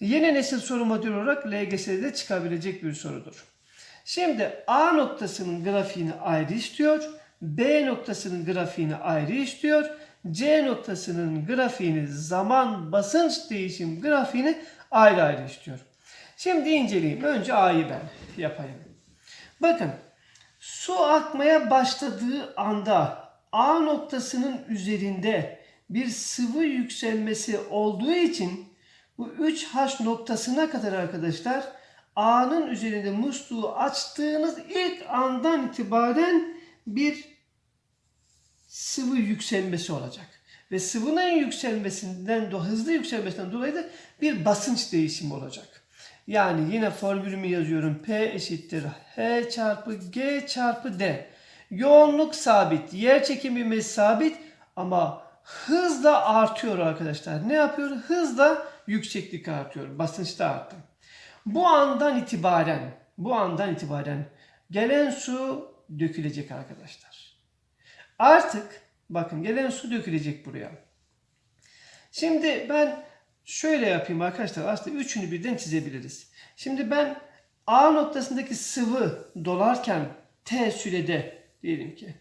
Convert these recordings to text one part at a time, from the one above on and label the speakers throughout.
Speaker 1: Yeni nesil soru modülü olarak LGS'de de çıkabilecek bir sorudur. Şimdi A noktasının grafiğini ayrı istiyor. B noktasının grafiğini ayrı istiyor. C noktasının grafiğini zaman basınç değişim grafiğini ayrı ayrı istiyor. Şimdi inceleyeyim. Önce A'yı ben yapayım. Bakın su akmaya başladığı anda A noktasının üzerinde bir sıvı yükselmesi olduğu için bu 3H noktasına kadar arkadaşlar A'nın üzerinde musluğu açtığınız ilk andan itibaren bir sıvı yükselmesi olacak. Ve sıvının yükselmesinden, hızlı yükselmesinden dolayı da bir basınç değişimi olacak. Yani yine formülümü yazıyorum. P eşittir H çarpı G çarpı D. Yoğunluk sabit, yer çekimi sabit ama hız da artıyor arkadaşlar. Ne yapıyor? Hızla yükseklik artıyor. Basınç da arttı. Bu andan itibaren, bu andan itibaren gelen su dökülecek arkadaşlar. Artık bakın gelen su dökülecek buraya. Şimdi ben şöyle yapayım arkadaşlar. Aslında üçünü birden çizebiliriz. Şimdi ben A noktasındaki sıvı dolarken T sürede diyelim ki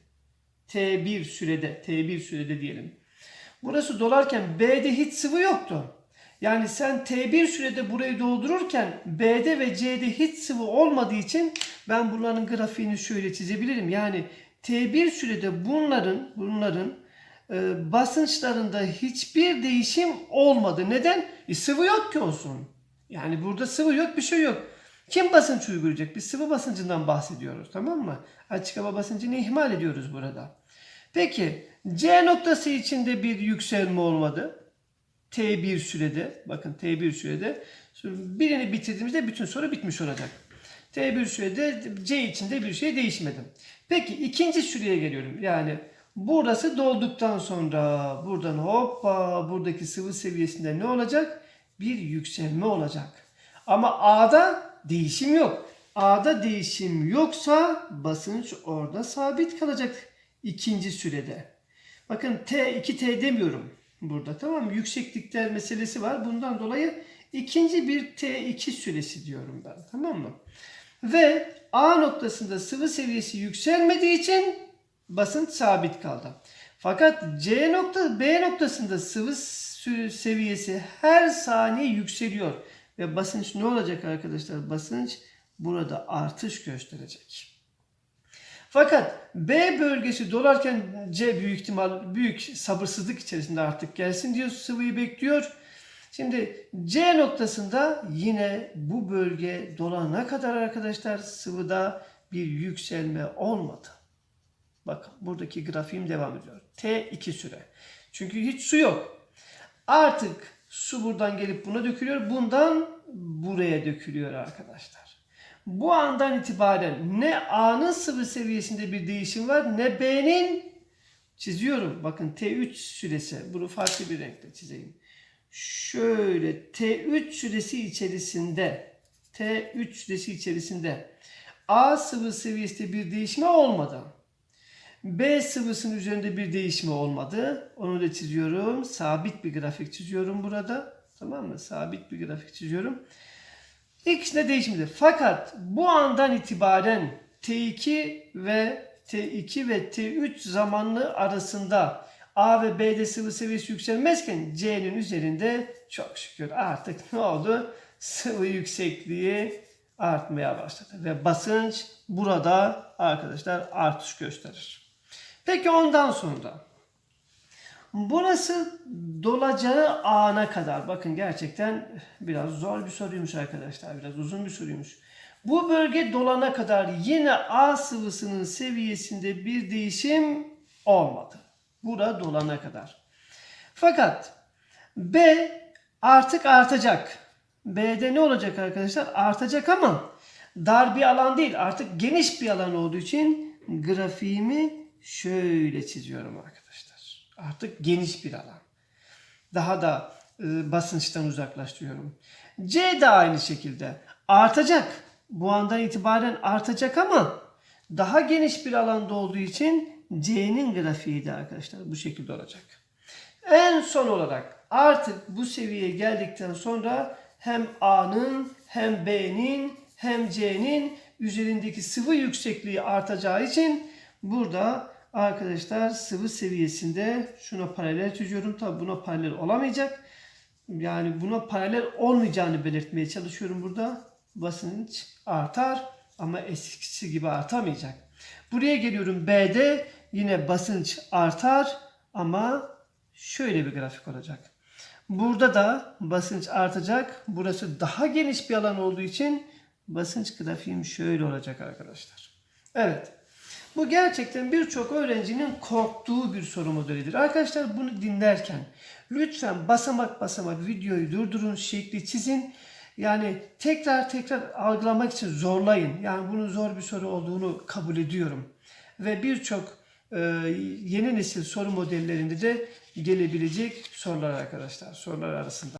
Speaker 1: T1 sürede T1 sürede diyelim. Burası dolarken B'de hiç sıvı yoktu. Yani sen T1 sürede burayı doldururken B'de ve C'de hiç sıvı olmadığı için ben bunların grafiğini şöyle çizebilirim. Yani T1 sürede bunların bunların e, basınçlarında hiçbir değişim olmadı. Neden? E, sıvı yok ki olsun. Yani burada sıvı yok bir şey yok. Kim basınç uygulayacak? Biz sıvı basıncından bahsediyoruz tamam mı? Açık hava basıncını ihmal ediyoruz burada. Peki C noktası içinde bir yükselme olmadı. T1 sürede bakın T1 sürede birini bitirdiğimizde bütün soru bitmiş olacak. T1 sürede C içinde bir şey değişmedi. Peki ikinci süreye geliyorum. Yani burası dolduktan sonra buradan hoppa buradaki sıvı seviyesinde ne olacak? Bir yükselme olacak. Ama A'da değişim yok. A'da değişim yoksa basınç orada sabit kalacak ikinci sürede. Bakın T 2T demiyorum burada tamam mı? Yükseklikler meselesi var. Bundan dolayı ikinci bir T2 süresi diyorum ben tamam mı? Ve A noktasında sıvı seviyesi yükselmediği için basınç sabit kaldı. Fakat C nokta B noktasında sıvı seviyesi her saniye yükseliyor. Ve basınç ne olacak arkadaşlar? Basınç burada artış gösterecek. Fakat B bölgesi dolarken C büyük ihtimal büyük sabırsızlık içerisinde artık gelsin diyor sıvıyı bekliyor. Şimdi C noktasında yine bu bölge dolana kadar arkadaşlar sıvıda bir yükselme olmadı. Bakın buradaki grafiğim devam ediyor. T2 süre. Çünkü hiç su yok. Artık su buradan gelip buna dökülüyor. Bundan buraya dökülüyor arkadaşlar. Bu andan itibaren ne A'nın sıvı seviyesinde bir değişim var ne B'nin çiziyorum. Bakın T3 süresi. Bunu farklı bir renkle çizeyim. Şöyle T3 süresi içerisinde T3 süresi içerisinde A sıvı seviyesinde bir değişme olmadı. B sıvısının üzerinde bir değişme olmadı. Onu da çiziyorum. Sabit bir grafik çiziyorum burada. Tamam mı? Sabit bir grafik çiziyorum. İkisinde değişmedi. Fakat bu andan itibaren T2 ve T2 ve T3 zamanlı arasında A ve B'de sıvı seviyesi yükselmezken C'nin üzerinde çok şükür artık ne oldu? Sıvı yüksekliği artmaya başladı. Ve basınç burada arkadaşlar artış gösterir. Peki ondan sonra Burası dolacağı ana kadar. Bakın gerçekten biraz zor bir soruymuş arkadaşlar. Biraz uzun bir soruymuş. Bu bölge dolana kadar yine A sıvısının seviyesinde bir değişim olmadı. Bura dolana kadar. Fakat B artık artacak. B'de ne olacak arkadaşlar? Artacak ama dar bir alan değil. Artık geniş bir alan olduğu için grafiğimi şöyle çiziyorum arkadaşlar. Artık geniş bir alan. Daha da e, basınçtan uzaklaştırıyorum. C de aynı şekilde artacak. Bu andan itibaren artacak ama daha geniş bir alanda olduğu için C'nin grafiği de arkadaşlar bu şekilde olacak. En son olarak artık bu seviyeye geldikten sonra hem A'nın hem B'nin hem C'nin üzerindeki sıvı yüksekliği artacağı için burada arkadaşlar sıvı seviyesinde şuna paralel çiziyorum. Tabi buna paralel olamayacak. Yani buna paralel olmayacağını belirtmeye çalışıyorum burada. Basınç artar ama eskisi gibi artamayacak. Buraya geliyorum B'de yine basınç artar ama şöyle bir grafik olacak. Burada da basınç artacak. Burası daha geniş bir alan olduğu için basınç grafiğim şöyle olacak arkadaşlar. Evet. Bu gerçekten birçok öğrencinin korktuğu bir soru modelidir. Arkadaşlar bunu dinlerken lütfen basamak basamak videoyu durdurun, şekli çizin. Yani tekrar tekrar algılamak için zorlayın. Yani bunun zor bir soru olduğunu kabul ediyorum. Ve birçok e, yeni nesil soru modellerinde de gelebilecek sorular arkadaşlar. Sorular arasında.